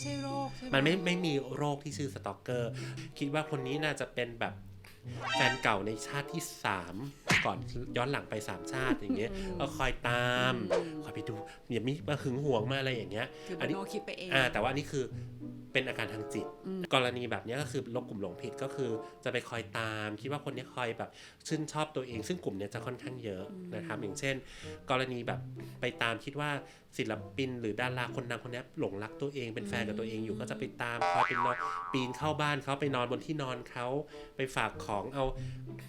ไม่ใช่โรคใช่ไหมมันไม่ไม่มีโรคที่ชื่อสตอกเกอร์ คิดว่าคนนี้น่าจะเป็นแบบแฟนเก่าในชาติที่สาม ก่อนย้อนหลังไป3ชาติอย่างเงี้ยก็คอยตามคอยไปดูอย่ามีมาหึงหวงมาอะไรอย่างเงี้ยคืออันมนี้โนคิดไปเองอ่าแต่ว่าอันนี้คือเป็นอาการทางจิต กรณีแบบเนี้ยก็คือลบกลุ่มหลงผิดก็คือ จะไปคอยตามคิดว่าคนเนี้ยคอยแบบชื่นชอบตัวเอง ซึ่งกลุ่มเนี้ยจะค่อนข้างเยอะนะครับอย่างเช่น กรณีแบบไปตามคิดว่าศิลปิน หรือดาราคนดังคนเนี้ยหลงรักตัวเองเป็นแฟนกับตัวเองอยู่ก็จะไปตามคอยเป็นนอนปีนเข้าบ้านเขาไปนอนบนที่นอนเขาไปฝากของเอา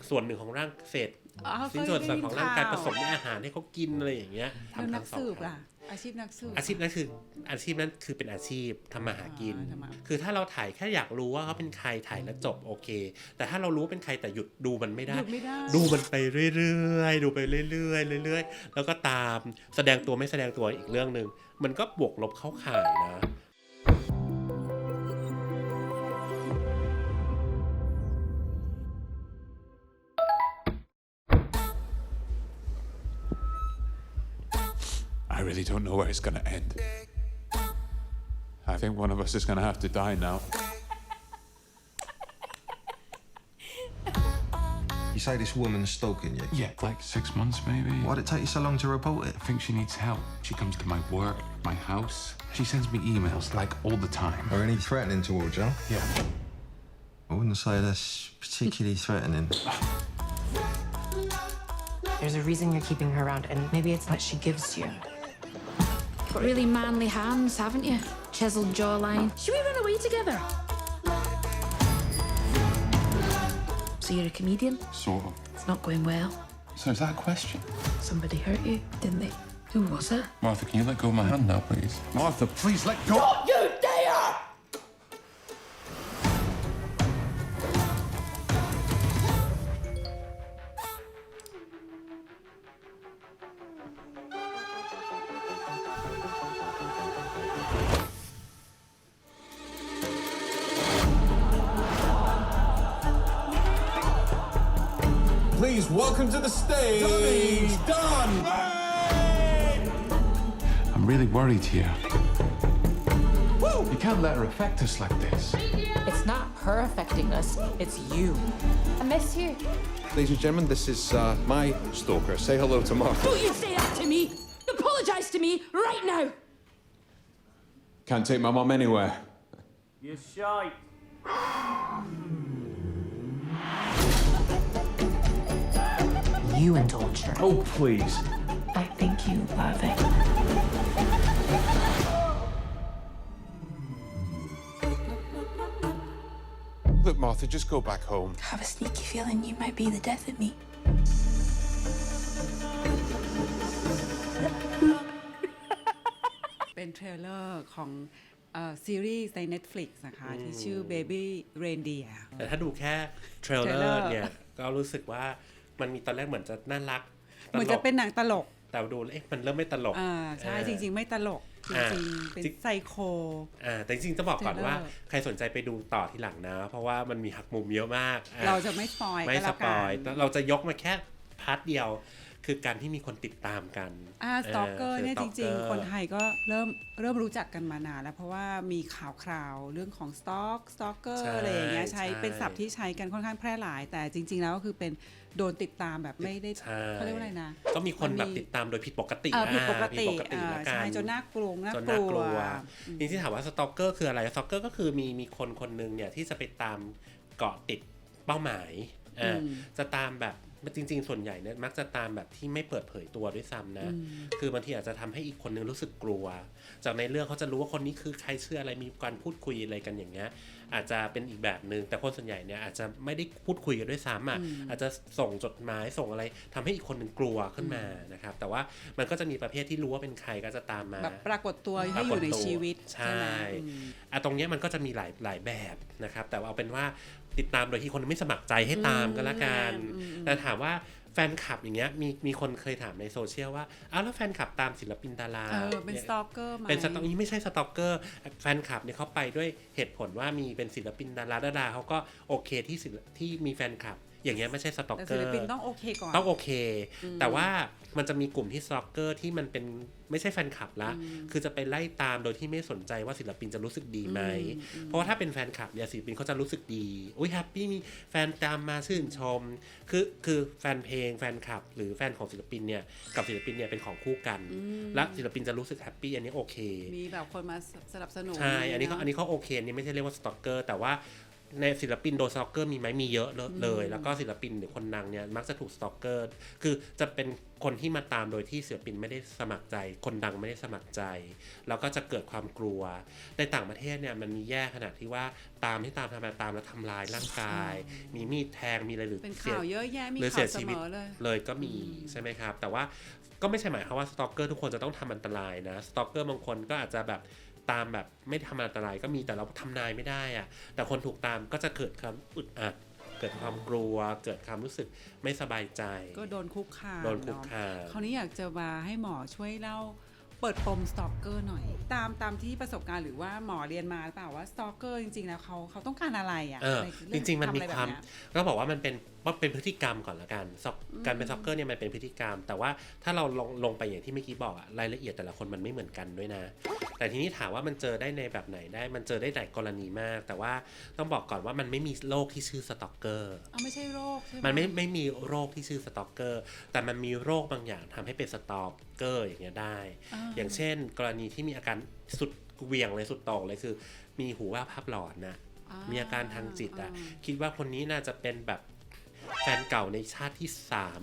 ส่วนหนึ่งของร่างเศษ อ๋อสิ้นส่วนส่วนของร่างกายผสมเคในอาหารให้เขากินอะไรอย่างเงี้ยยได้ยินข่าวแล้วนัทำทั้กงสองสืบครั้ล่ะงอาชีพนักสืบอาชีพนั้นคืออาชีพนั้นคือเป็นอาชีพทำมาหากินอ่าทำมาคือถ้าเราถ่ายแค่อยากรู้ว่าเขาเป็นใครถ่ายแล้วจบโอเค แต่ถ้าเรารู้ว่าเป็นใครแต่หยุดดูมันไม่ได้หยุดไม่ได้ ดูมันไปเรื่อยๆ ดูไปเรื่อยๆเรื่อยๆ แล้วก็ตามแสดงตัวไม่แสดงตัวอีกเรื่องหนึ่งมันก็บวกลบเข้าข่ายนะ I really don't know where it's going to end. I think one of us is going to have to die now. You say this woman's stalking you? Yeah, like six months maybe. Why'd it take you so long to report it? I think she needs help. She comes to my work, my house. She sends me emails like all the time. Are any threatening towards you? Yeah. I wouldn't say that's particularly threatening. There's a reason you're keeping her around, and maybe it's what she gives you. Got really manly hands, haven't you? Chiseled jawline. Should we run away together? So you're a comedian? Sort of. It's not going well. So is that a question? Somebody hurt you, didn't they? Who was it? Martha, can you let go of my hand now, please? Martha, please let go. Welcome to the stage, Don. I'm really worried here. You can't let her affect us like this. It's not her affecting us, it's you. I miss you. Ladies and gentlemen, this is uh, my stalker. Say hello to Mark. Don't you say that to me! Apologise to me right now! Can't take my mum anywhere. You're shite. You indulged her. Oh, please. I think you love it. Look, Martha, just go back home. I have a sneaky feeling you might be the death of me. เป็นเทรลเลอร์ของเอ่อซีรีส์ใน Netflix นะคะ ที่ชื่อ Baby Reindeer แต่ถ้าดูแค่เทรลเลอ trailer ร์เนี่ย ก็รู้สึกว่า มันมีตอนแรกเหมือนจะน่ารักเหมือนจะเป็นหนังตลก แต่ดูแล้วเอ๊ะมันเริ่มไม่ตลกอ่าใช่เออจริง ๆ ไม่ตลกจอ่าริงๆเป็นจริงไซโคอ่าแต่จริงๆจะบอกก่อนว่า trailer ใครสนใจไปดูต่อทีหลังนะ เพราะว่ามันมีหักมุมเยอะมากอ่เราจะไม่สปอยไม่ก็สแล้วปกัอยนเราจะยกมาแค่พาร์ทเดียว คือการที่มีคนติดตามกันอ่าสตอกเกอร์เนี่ยจริง stalker ๆคนไทยก็เริ่มเริ่มรู้จักกันมานานแล้วเพราะว่ามีข่าวคราวเรื่องของสตอกสตอกเกอใช่ร์อะไรอย่างเงี้ยใช้ใช่เป็นศัพท์ที่ใช้กันค่อนข้างแพร่หลาย แต่จริง ๆ แล้วก็คือเป็นโดนติดตามแบบไม่ได้ใช่เขาเรียกว่าอะไรนะ ก็มีคนมันมีแบบติดตามโดยผิดปกติเออผิดปกติอ่าผิดปกติอ่าละกันใช่จนน่ากลัวน่าจนกน่าลักลัววจริงๆถามว่าสตอกเกอร์คืออะไรสตอกเกอร์ก็คือมีมีคนคนหนึ่งเนี่ยที่จะไปตามเกาะติดเป้าหมายอ่าอืมจะตามแบบ จริง ๆ ส่วนใหญ่เนี่ยมักจะตามแบบที่ไม่เปิดเผยตัวด้วยซ้ำนะ คือบางทีอาจจะทำให้อีกคนนึงรู้สึกกลัว จากในเรื่องเขาจะรู้ว่าคนนี้คือใครเชื่ออะไรมีการพูดคุยอะไรกันอย่างเงี้ยอาจจะเป็นอีกแบบหนึ่งแต่คนส่วนใหญ่เนี่ยอาจจะไม่ได้พูดคุยกันด้วยซ้ำอะอาจจะส่งจดหมายส่งอะไรทำให้อีกคนหนึ่งกลัวขึ้นมานะครับ แต่ว่ามันก็จะมีประเภทที่รู้ว่าเป็นใครก็จะตามมาแบบปรากฏตัวให้อยู่ในชีวิตใช่ไหมอืมอะตรงเนี้ยมันก็จะมีหลายหลายแบบนะครับ แต่ว่าเอาเป็นว่า ติดตามโดยที่คนไม่สมัครใจให้ตามก็แล้วกันอืมแต่ถามว่าแฟนคลับอย่างเงี้ยมีมีคนเคยถามในโซเชียลว่าอ้าวแล้วแฟนคลับตามศิลปินดาราเออเป็นยสตอกเกอร์ไหมเป็นสตอกนี้ไม่ใช่สตอกเกอร์ แฟนคลับเนี่ยเขาไปด้วยเหตุผลว่ามีเป็นศิลปินดาราดาราเขาก็โอเคที่ศิลที่มีแฟนคลับ อย่างเงี้ยไม่ใช่สต็อกแต่เกศิอลร์ปินต้องโอเคก่อนต้องโอเค แต่ว่ามันจะมีกลุ่มที่สต็อกเกอร์ที่มันเป็นไม่ใช่แฟนคลับละคือจะไปไล่ตามโดยที่ไม่สนใจว่าศิลปินจะรู้สึกดีไหม เพราะว่าถ้าเป็นแฟนคลับเนี่ยศิลปินเขาจะรู้สึกดีอุ้ยแฮปปี้มีแฟนตามมาชื่นชม คือคือแฟนเพลงแฟนคลับ หรือแฟนของศิลปินเนี่ยกับศิลปินเนี่ยเป็นของคู่กัน และศิลปินจะรู้สึกแฮปปี้อันนี้โอเค มีแบบคนมาสนับสนุนใช่อันนี้เขาอันนี้เขาโอเคอันนี้ไม่ใช่เรียกว่าสต็อกเกอร์แต่ว่า ในศิลปินโดนสต็อกเกอร์มีไหมมีเยอะเลย แล้วก็ศิลปินหรือคนดังเนี่ยมักจะถูกสต็อกเกอร์ คือจะเป็นคนที่มาตามโดยที่ศิลปินไม่ได้สมัครใจ คนดังไม่ได้สมัครใจ แล้วก็จะเกิดความกลัว ในต่างประเทศเนี่ยมันมีแย่ขนาดที่ว่าตามที่ตามทำมาตามแล้วทำลายร่างกาย มีมีดแทงมีอะไรหรือเป็นสียข่าวเยอะแยะมีหรือข่าเสีวยเสชีมวิตอเลยเลยก็มีใช่ไหมครับ แต่ว่าก็ไม่ใช่หมายความว่าสตอกเกอร์ทุกคนจะต้องทำอันตรายนะสตอกเกอร์บางคนก็อาจจะแบบ ตามแบบไม่ทำอันตรายก็มีแต่เราทำนายไม่ได้อะแต่คนถูกตามก็จะเกิดความอึดอัดเกิดความกลัวเกิดความรู้สึกไม่สบายใจ ก็โดนคุกคามโดนคุกเอะคามคราวนี้อยากจะมาให้หมอช่วยเล่าเปิดปมสตอกเกอร์หน่อย ตามตามที่ประสบการณ์หรือว่าหมอเรียนมาหรือเปล่าว่าสตอกเกอร์จริงๆแล้วเขาเขาต้องการอะไรอะเออในจเอริงๆมันมีทำอะไความแบบเนี้ยก็บอกว่ามันเป็น ว่าเป็นพฤติกรรมก่อนละกันซ็อกการเป็นซ็อกเกอร์เนี่ยมันเป็นพฤติกรรม แต่ว่าถ้าเราลงลงไปอย่างที่เมื่อกี้บอกอะรายละเอียดแต่ละคนมันไม่เหมือนกันด้วยนะ แต่ทีนี้ถามว่ามันเจอได้ในแบบไหนได้ มันเจอได้หลายกรณีมาก แต่ว่าต้องบอกก่อนว่ามันไม่มีโรคที่ชื่อสต็อกเกอร์เอาไม่ใช่โรคใช่ไหมมันไม่ไม่มีโรคที่ชื่อสต็อกเกอร์ แต่มันมีโรคบางอย่างทำให้เป็นสต็อกเกอร์อย่างเงี้ยได้ อย่างเช่น กรณีที่มีอาการสุดเหวี่ยงเลยสุดโต่งเลยคือ มีหูว่าภาพหลอนนะอ่ามีอาการทางจิตอะอ่าคิดว่าคนนี้น่าจะเป็นแบบ แฟนเก่าในชาติที่สาม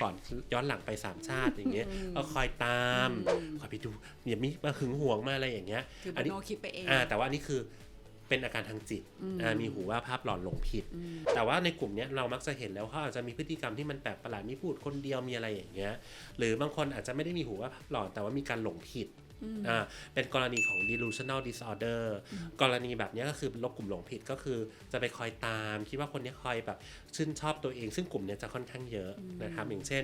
ก่อนย้อนหลังไปสามชาติอย่างเงี้ยก็คอยตามคอยไปดูอย่ามีมาหึงหวงมาอะไรอย่างเงี้ยคืออันโนนี้คิดไปเองอ่าแต่ว่าอันนี่คือเป็นอาการทางจิตอ่ามีหูว่าภาพหลอนหลงผิด แต่ว่าในกลุ่มเนี้ยเรามักจะเห็นแล้วเขาอาจจะมีพฤติกรรมที่มันแปลกประหลาดมีพูดคนเดียวมีอะไรอย่างเงี้ย หรือบางคนอาจจะไม่ได้มีหูว่าภาพหลอนแต่ว่ามีการหลงผิด อ่าเป็นกรณีของ delusional disorder กรณีแบบเนี้ยก็คือโรคกลุ่มหลงผิดก็คือจะไปคอยตาม คิดว่าคนเนี้ยคอยแบบชื่นชอบตัวเอง ซึ่งกลุ่มเนี้ยจะค่อนข้างเยอะนะครับอย่างเช่น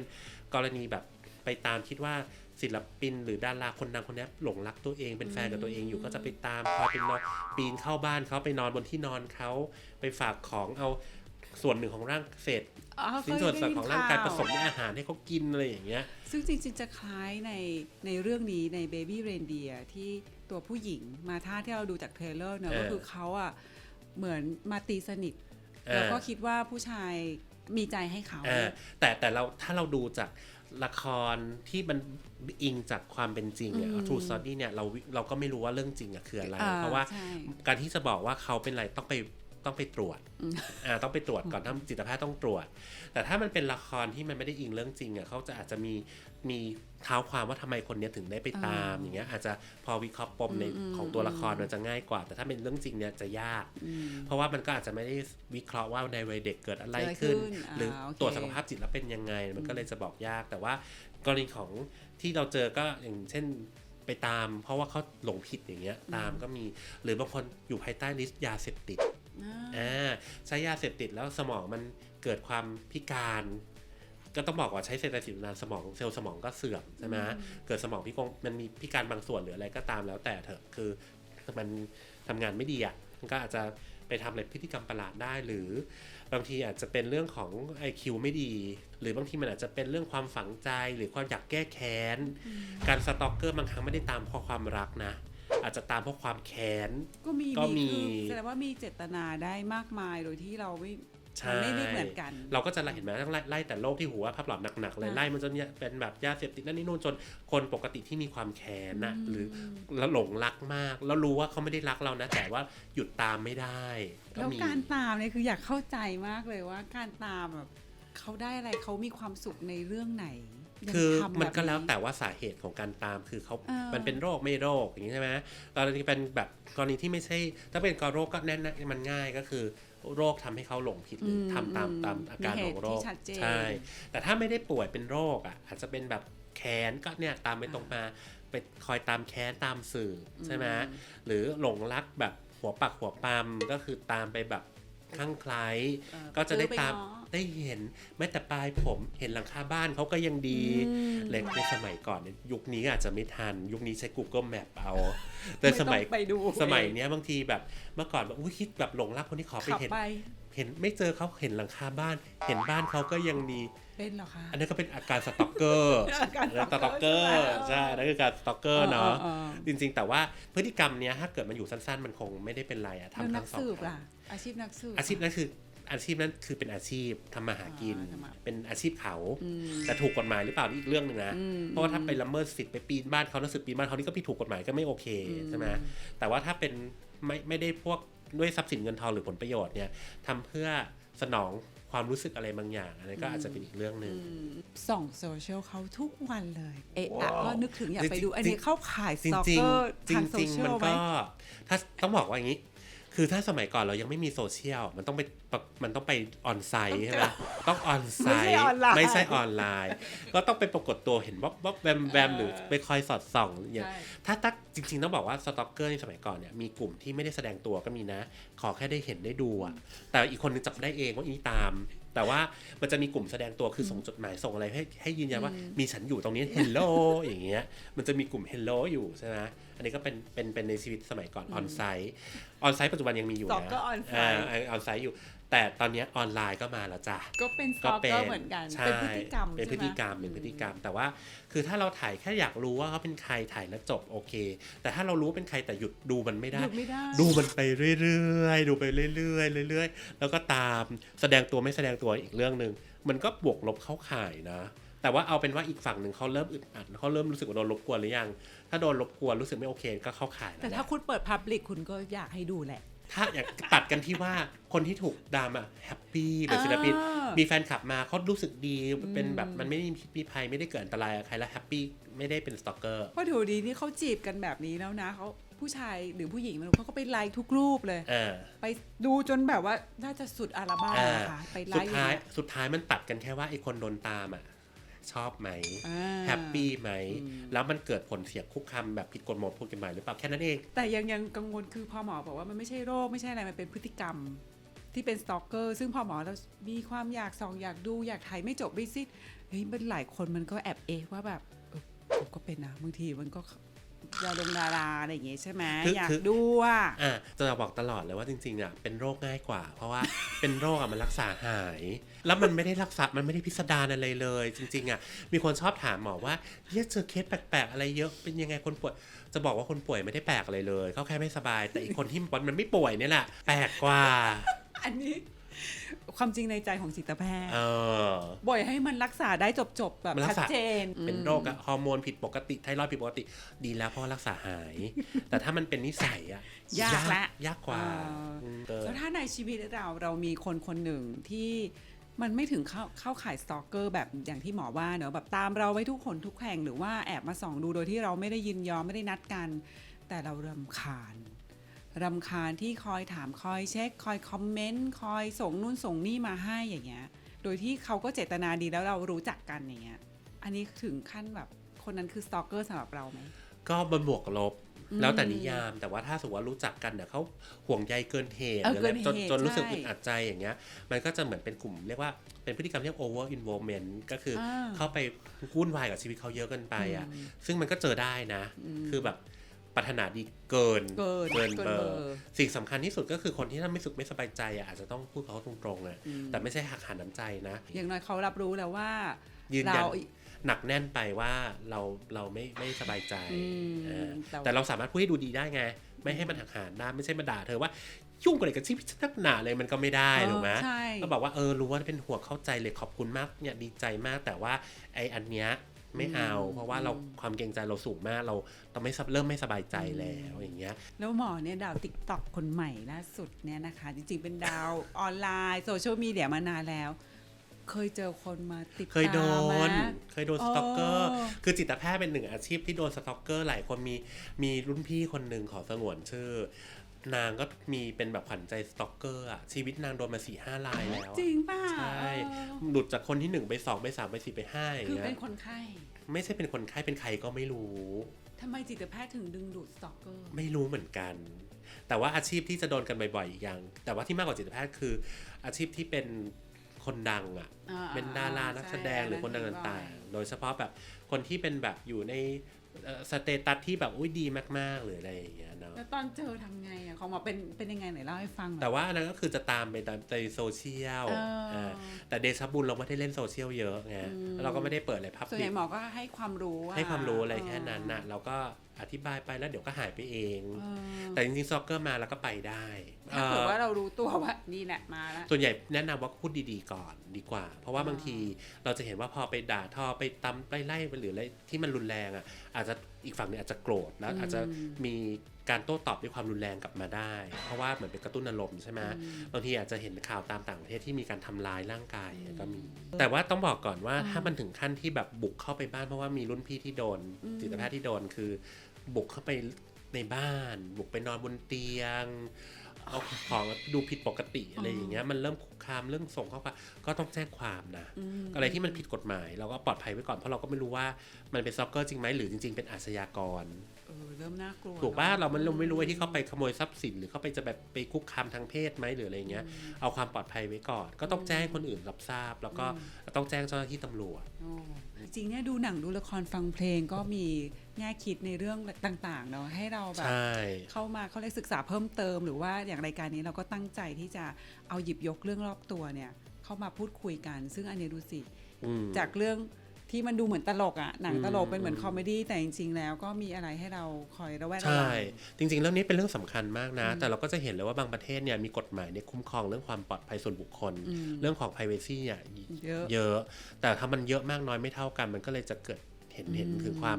กรณีแบบไปตามคิดว่าศิลปินหรือดาราคนดังคนเนี้ยหลงรักตัวเองเป็นแฟนกับตัวเองอยู่ก็จะไปตามคอยเป็นนอนปีนเข้าบ้านเขาไปนอนบนที่นอนเขาไปฝากของเอาส่วนหนึ่งของร่างเศษ อ๋อชิ้นส่วนเคยส่ได้วนยิของร่างกายข่วผสมในอาหารให้เขากินอะไรอย่างเงี้ย ซึ่งจริงๆ จะคล้ายในในเรื่องนี้ใน Baby Reindeer ที่ตัวผู้หญิงมาท่าที่เราดูจากเทรลเลอร์เนอะเออก็คือเขาอะเหมือนมาตีสนิท เออ แล้วก็คิดว่าผู้ชายมีใจให้เขา อ่าแต่แต่เราถ้าเราดูจากละครที่มันอิงจากความเป็นจริงอะ True Story เนี่ยเราเราก็ไม่รู้ว่าเรื่องจริงอะคืออะไร อ่าเพราะว่าใช่ การที่จะบอกว่าเขาเป็นอะไรต้องไป ต้องไปตรวจอ่าต้องไปตรวจก่อนถ้าจิตแพทย์ต้องตรวจ แต่ถ้ามันเป็นละครที่มันไม่ได้อิงเรื่องจริงอะเขาจะอาจจะมีมีเท้าความว่าทำไมคนเนี้ยถึงได้ไปตามอย่างเงี้ยอาจจะพอวิเคราะห์ปมในของตัวละครมันจะง่ายกว่า แต่ถ้าเป็นเรื่องจริงเนี่ยจะยาก เพราะว่ามันก็อาจจะไม่ได้วิเคราะห์ว่าในวัยเด็กเกิดอะไรเกิดขึ้นขึ้น หรืออ่าโอเคตรวจสุขภาพจิตแล้วเป็นยังไง มันก็เลยจะบอกยาก แต่ว่ากรณีของที่เราเจอก็อย่างเช่นไปตาม เพราะว่าเขาหลงผิดอย่างเงี้ยตามก็มีหรือบางคนอยู่ภายใต้ลิสต์ยาเสพติด อ่าใช้ยาเสพติดแล้วสมองมันเกิดความพิการ ก็ต้องบอกว่าใช้เซลล์สิบนานสมองเซลล์สมองก็เสื่อมใช่ไหมเกิดสมองพิกงมันมีพิการบางส่วนหรืออะไรก็ตามแล้วแต่เถอะคือมันทำงานไม่ดีอะมันก็อาจจะไปทำอะไรพฤติกรรมประหลาดได้หรือบางทีอาจจะเป็นเรื่องของ IQ ไม่ดี หรือบางทีมันอาจจะเป็นเรื่องความฝังใจหรือความอยากแก้แค้น การสตอกเกอร์บางครั้งไม่ได้ตามเพราะความรักนะ อาจจะตามเพราะความแค้น ก็มีก็มีคือแสดงว่ามีเจตนาได้มากมายโดยที่เราไม่ใช่มันไม่ไม่เหมือนกัน เราก็จะไล่เห็นไหมต้องไล่ไล่แต่โรคที่หูว่าภาพหลอนหนักๆเลยค่ะไล่มันจนเนี่ยเป็นแบบยาเสพติดนั่นนี่นู่นจนคนปกติที่มีความแค้นนะหรือแล้วหลงรักมาก แล้วรู้ว่าเขาไม่ได้รักเรานะ แต่ว่าหยุดตามไม่ได้ก็แล้วมีการตามเนี่ยคืออยากเข้าใจมากเลยว่าการตามแบบเขาได้อะไรเขามีความสุขในเรื่องไหนยัง คือทำมันก็บบแล้วแต่ว่าสาเหตุของการตามคือเขาเออมันเป็นโรคไม่โรคอย่างนี้ใช่ไหมกรณีเป็นแบบกรณีที่ไม่ใช่ ถ้าเป็นกรโรคก็แน่นมันง่ายก็คือโรคทำให้เขาหลงผิดหรืออทำตามตามอาการของโรคมีเหตุที่ชัดเจนใช่ แต่ถ้าไม่ได้ป่วยเป็นโรคอะอาจจะเป็นแบบแค้นก็เนี่ยตามไปตรงมาไปคอยตามแค้นตามสื่ออใช่ไหมหรือหลงรักแบบหัวปักหัวปั๊มก็คือตามไปแบบข้างใคล้ายเออก็จะได้ตามซื้อ ไปง้อได้เห็นแม้แต่ปลายผมเห็นหลังคาบ้านเขาก็ยังดีเล็กในสมัยก่อนเนี่ยยุคนี้อาจจะไม่ทัน ยุคนี้ใช้ Google Map เอา แต่สมัยไต้องไปดูสมัยเองเนี้ยบางทีแบบเมื่อก่อนแบบอุ้ยคิดแบบหลงรักคนที่ขอไปขับเห็นไปเห็นไม่เจอเขาเห็นหลังคาบ้าน เห็นบ้านเขาก็ยังดีเป็นเหรอคะอันนั้นก็เป็นอาการสต็อกเกอร์อาการสต็อกเกอร์ใช่ไหมใช่นั่นคือการสต็อกเกอร์เนาะเออเออเออจริง ๆ แต่ว่าพฤติกรรมเนี้ยถ้าเกิดมันอยู่สั้นๆ มันคงไม่ได้เป็นไรอะแล้วทำนัทั้กงสองสืบครั้ล่ะงอาชีพนักสืบอาชีพนั้นคือ อาชีพนั้นคือเป็นอาชีพทำมาหากินอ่าทำมาเป็นอาชีพเขา แต่ถูกกฎหมายหรือเปล่านี่อีกเรื่องหนึ่งนะ เพราะว่าถ้าไปละเมิดสิทธิ์ไปปีนบ้านเขาแล้วสึกปีนบ้านเขานี่ก็ผิดถูกกฎหมายก็ไม่โอเคใช่ไหมแต่ว่าถ้าเป็นไม่ไม่ได้พวกด้วยทรัพย์สินเงินทองหรือผลประโยชน์เนี่ยทำเพื่อสนองความรู้สึกอะไรบางอย่างอันนี้นก็อาจจะเป็นอีกเรื่องหนึ่งส่องโซเชียลเขาทุกวันเลย เอะอะก็นึกถึงอยากไปดูจริงๆอันนี้เข้าขายสจริงตอกจริเกงอร์จริทางงโซจริงเชียมันลไหมก็ถ้าต้องบอกว่าอย่างนี้ คือถ้าสมัยก่อนเรายังไม่มีโซเชียลมันต้องไปปะ มันต้องไปออนไซต์ใช่ไหมต้องออนไซไม่ใช่ต์ออนไลน์ไม่ใช่ออนไลน์ ก็ต้องไปปรากฏตัวเห็นวับวับแวมแวมหรือไปคอยสอดส่องอย่างใช่ถ้าตักจริง ๆ ต้องบอกว่าสต็อกเกอร์ในสมัยก่อนเนี่ยมีกลุ่มที่ไม่ได้แสดงตัวก็มีนะ ขอแค่ได้เห็นได้ดูอะแต่อีกคนนึงจับได้เองว่าอีตาม แต่ว่ามันจะมีกลุ่มแสดงตัวคือส่งจดหมายส่งอะไรให้ให้ยืนยันว่ามีฉันอยู่ตรงนี้ hello อย่างเงี้ยมันจะมีกลุ่ม hello อยู่ใช่ไหมอันนี้ก็เป็นเป็นเป็นในชีวิตสมัยก่อนออนไซต์ออนไซต์ปัจจุบันยังมีอยู่นะ Stalker on site ออนไซต์อยู่แต่ตอนเนี้ยออนไลน์ก็มาแล้วจ้ะก็เป็นสตอกเกอร์เหมือนกันใช่เป็นพฤติกรรมเป็นพฤติกรรมใช่ไหเป็นพฤติกรรม แต่ว่าคือถ้าเราถ่ายแค่อยากรู้ว่าเขาเป็นใครถ่ายแล้วจบโอเค แต่ถ้าเรารู้ว่าเป็นใครแต่หยุดดูมันไม่ได้หยุดไม่ได้ ดูมันไปเรื่อยๆดูไปเรื่อยๆเรื่อยๆ แล้วก็ตามแสดงตัวไม่แสดงตัวอีกเรื่องหนึ่งมันก็บวกลบเข้าข่ายนะ แต่ว่าเอาเป็นว่าอีกฝั่งหนึ่งเขาเริ่มอึดอัดเขาเริ่มรู้สึกว่าโดนรบกวนหรือยัง ถ้าโดนรบกวนรู้สึกไม่โอเคก็เข้าข่ายแล้วแต่แหละถ้าคุณเปิดพับลิกคุณก็อยากให้ดูแหละ ถ้าอยากตัดกันที่ว่าคนที่ถูกดามอะแฮปปี้เป็นศิลปินอ่ามีมีแฟนคลับมาเขารู้สึกดีเป็นแบบมันไม่ได้มีพิษมีภัยไม่ได้เกิดอันตรายกับใครแล้วแฮปปี้ไม่ได้เป็นสตอกเกอร์เพราะดูดีนี่เขาจีบกันแบบนี้แล้วนะเขาผู้ชายหรือผู้หญิงไมันเขาก็ไปไลค์ทุกรูปเลยเออไปดูจนแบบว่าน่าจะสุดอัลบั้มอ่านะคะไปไลสุดค์ท้ายองเงี้สุดท้ายมันตัดกันแค่ว่าไอ้คนโดนตามอะ ชอบไหมอ่าแฮปปี้ไหม แล้วมันเกิดผลเสียคุกคามแบบผิดกฎหมายกฎหมายหรือเปล่าแค่นั้นเอง แต่ยังยังกังวลคือพอหมอบอกว่ามันไม่ใช่โรคไม่ใช่อะไร มันเป็นพฤติกรรมที่เป็นสตอกเกอร์ซึ่งพอหมอเรามีความอยากส่องอยากดูอยากถ่ายไม่จบไม่สิ้นเฮ้ยมันหลายคนมันก็แอบเอะว่าแบบเออผมก็เป็นนะบางทีมันก็ดารงดาราอะไรอย่างเงี้ยใช่ไหมคืออยากคือดูอะอะจะบอกตลอดเลยว่าจริงๆอะเป็นโรคง่ายกว่า เพราะว่าเป็นโรคอะมันรักษาหาย แล้วมันไม่ได้รักษา มันไม่ได้พิสดารอะไรเลย จริง ๆ อะ มีคนชอบถามหมอว่าเรียกเจอเคสแปลกๆอะไรเยอะ เป็นยังไงคนป่วย จะบอกว่าคนป่วยไม่ได้แปลกอะไรเลย เขาแค่ไม่สบาย แต่อีกคนที่มันไม่ป่วยเนี่ยแหละ แปลกกว่า อันนี้ความจริงในใจของจิตแพทย์เออบ่อยให้มันรักษาได้จบๆแบบมันรัชัดกษาเจน เป็นโรคอะฮอร์โมนผิดปกติ ไทรอยด์ผิดปกติ ดีแล้วเพราะว่ารักษาหาย แต่ถ้ามันเป็นนิสัยอะยากละยากกว่าเออมเกินแล้วถ้าในชีวิตเราเรามีคนคนหนึ่งที่ มันไม่ถึงเข้าเข้าข่ายสตอกเกอร์แบบอย่างที่หมอว่าเนอะแบบตามเราไว้ทุกคนทุกแห่งหรือว่าแอบมาส่องดูโดยที่เราไม่ได้ยินยอมไม่ได้นัดกัน แต่เรารำคาญรำคาญที่คอยถามคอยเช็ค คอยคอมเมนต์คอยส่งนู่นส่งนี่มาให้อย่างเงี้ย โดยที่เขาก็เจตนาดีแล้วเรารู้จักกันอย่างเงี้ย อันนี้ถึงขั้นแบบคนนั้นคือสตอกเกอร์สำหรับเราไหมก็บนบวกลบ แล้วแต่นิยาม แต่ว่าถ้าสมมติว่ารู้จักกันเดี๋ยวเขาห่วงใยเกินเหตุเออหรืออะไรจนเกินเหตุจนรู้สึกใช่อึดอัดใจอย่างเงี้ย มันก็จะเหมือนเป็นกลุ่มเรียกว่าเป็นพฤติกรรมเรียก over involvement ก็คืออาเข้าไปวุ่นวายกับชีวิตเขาเยอะเกินไปอะ ซึ่งมันก็เจอได้นะ คือแบบปรารถนาดีเกินเกินเกินเกินเบอเบอร์ร์สิ่งสำคัญที่สุดก็คือคนที่ถ้าไม่สุขไม่สบายใจอะอาจจะต้องพูดกับเขาตรงๆอะแต่ไม่ใช่หักหาน้ำใจนะ อย่างน้อยเขารับรู้แล้วว่า ยืนยันเรา หนักแน่นไปว่าเราเราไม่ไม่สบายใจอืมเออแต่ว่าแต่เราสามารถพูดให้ดูดีได้ไง ไม่ให้มันหักหานได้ไม่ใช่มาด่าเธอว่ายุ่งกับอะไรกับชีวิตฉันนักหนาเลยมันก็ไม่ได้เออถูกไหมใช่ก็บอกว่าเออรู้ว่าเป็นห่วงเข้าใจเลยขอบคุณมากเนี่ยดีใจมากแต่ว่าไออันเนี้ยไม่เอา เพราะว่าเราความเกรงใจเราสูงมากเราเราไม่สบเริ่มไม่สบายใจแล้วอย่างเงี้ยแล้วหมอเนี่ยดาวติ๊กต็อกคนใหม่ล่าสุดเนี่ยนะคะ จริงๆเป็นดาวออนไลน์โซเชียลมีเดียมานานแล้ว เคยเจอคนมาติดเคยโดตามไหมนเคยโดนสตอกเกอร์อ๋อคือจิตแพทย์เป็นหนึ่งอาชีพที่โดนสตอกเกอร์หลายคนมีมีรุ่นพี่คนหนึ่งขอสงวนชื่อ นางก็มีเป็นแบบขวัญใจสตอกเกอร์อะชีวิตนางโดนมาสี่ห้าลายแล้วอะจริงป่ะ ใช่เออหลุดจากคนที่หนึ่งไปสองไปสามไปสี่ไปห้าอย่างคือเงี้เป็ยนคนไข้ ไม่ใช่เป็นคนไข้เป็นใครก็ไม่รู้ทำไมจิตแพทย์ถึงดึงดูดสตอกเกอร์ ไม่รู้เหมือนกัน แต่ว่าอาชีพที่จะโดนกันบ่อยๆอีกอย่าง แต่ว่าที่มากกว่าจิตแพทย์คือ อาชีพที่เป็น คนดังอะอ่าเป็นดารานักแสดงหรือคนดังต่างๆ โดยเฉพาะแบบคนที่เป็นแบบอยู่ในเอ่อสเตตัสที่แบบอุ้ยดีมากๆหรืออะไรอย่างเงี้ยเนาะแล้วตอนเจอทำไงอะของหมอเป็นเป็นยังไงไหนเล่าให้ฟังหน่อยแต่ว่าอันนั้นก็คือจะตามไปตามในโซเชียลเอออ่าแต่เดชะบุญเราไม่ได้เล่นโซเชียลเยอะไงแล้วเราก็ไม่ได้เปิดอะไรพับส่วนใหญ่หมอก็ให้ความรู้อะให้ความรู้อะไรแค่นั้นเอน่ะเราก็อธิบายไปแล้วเดี๋ยวก็หายไปเองอเออแต่จริงๆ ซ็อกเกอร์มาแล้วก็ไปได้ถ้าเกิดเอ่อว่าเรารู้ตัวว่านี่แหละมาแล้ว ส่วนใหญ่แนะนำว่าพูดดีๆก่อนดีกว่า เพราะว่าบางทีเราจะเห็นว่าพอไปด่าทอไปตำไปไล่หรืออะไรที่มันรุนแรงอะอาจจะ อีกฝั่งหนึงอาจจะโกรธแล้วอาจจะมีการโต้ตอบด้วยความรุนแรงกลับมาได้ เพราะว่าเหมือนเป็นกระตุ้นอารมณ์ใช่ไหมบางทีอาจจะเห็นข่าวตามต่างประเทศที่มีการทำร้ายร่างกายก็มี แต่ว่าต้องบอกก่อนว่าถ้ามันถึงขั้นที่แบบบุกเข้าไปบ้านเพราะว่ามีรุ่นพี่ที่โดน จิตแพทย์ที่โดนคือ บุกเข้าไปในบ้าน บุกไปนอนบนเตียง เอาของดูผิดปกติอะไรอย่างเงี้ยมันเริ่มคุกคามเรื่องส่งเข้าไปก็ต้องแจ้งความนะอะไรที่มันผิดกฎหมาย เราก็ปลอดภัยไว้ก่อนเพราะเราก็ไม่รู้ว่ามันเป็นซ็อกเกอร์จริงไหมหรือจริง ๆ เป็นอาชญากรเออเริ่มน่ากลัวถูกป่ะเนอะเรามันเราไม่รู้ไอ้ที่เขาไปขโมยทรัพย์สินหรือเขาไปจะแบบไปคุกคามทางเพศไหมหรืออะไรเงี้ยเอาความปลอดภัยไว้ก่อน ก็ต้องแจ้งคนอื่นรับทราบ แล้วก็ต้องแจ้งเจ้าหน้าที่ตำรวจโอ้จริงๆเนี่ยดูหนังดูละครฟังเพลงก็มี แง่คิดในเรื่องต่างๆเนาะให้เราแบบใช่เข้ามาเขาเรียกศึกษาเพิ่มเติม หรือว่าอย่างรายการนี้เราก็ตั้งใจที่จะเอาหยิบยกเรื่องรอบตัวเนี่ย เข้ามาพูดคุยกัน ซึ่งอันเนี้ยดูสิอืมจากเรื่องที่มันดูเหมือนตลกอะหนังอืมตลกเป็นเหมือนคอมเมดี้แต่จริง ๆ แล้วก็มีอะไรให้เราคอยระแวดระใช่วังจริง ๆ เรื่องนี้เป็นเรื่องสำคัญมากนะ แต่เราก็จะเห็นเลยว่าบางประเทศเนี่ยมีกฎหมายเนี่ยคุ้มครองเรื่องความปลอดภัยส่วนบุคคล เรื่องของ privacy เนี่ยเยอะเยอะ แต่ถ้ามันเยอะมากน้อยไม่เท่ากัน มันก็เลยจะเกิด เห็นเห็นถึงความ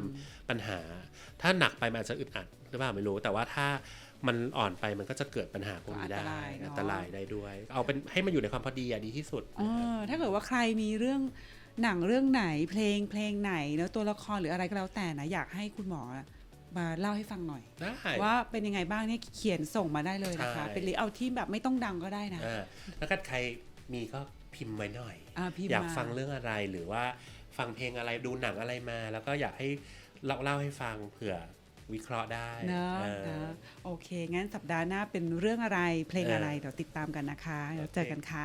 ปัญหา ถ้าหนักไปมันอาจจะอึดอัดหรือเปล่าไม่รู้ แต่ว่าถ้ามันอ่อนไปมันก็จะเกิดปัญหาพวกนี้ได้อันตรายเนอะอันตรายได้ด้วย เอาเป็นให้มันอยู่ในความพอดีอะดีที่สุดเออถ้าเกิดว่าใครมีเรื่องหนังเรื่องไหนเพลงเพลงไหนเนอะตัวละครหรืออะไรก็แล้วแต่นะอยากให้คุณหมอมาเล่าให้ฟังหน่อยได้ว่าเป็นยังไงบ้างเนี่ยเขียนส่งมาได้เลยนะคะใช่เป็นหรือเอาที่แบบไม่ต้องดังก็ได้นะอ่าแล้วก็ใครมีก็พิมพ์ไว้หน่อยอ่าพิมพ์อยากมาฟังเรื่องอะไรหรือว่า ฟังเพลงอะไรดูหนังอะไรมา แล้วก็อยากให้เล่าเล่าให้ฟังเผื่อวิเคราะห์ได้เนอะเออเนอะโอเค งั้นสัปดาห์หน้าเป็นเรื่องอะไรเพลงอะไรเออเดี๋ยวติดตามกันนะคะ เดี๋ยวโอเคเจอกันค่ะ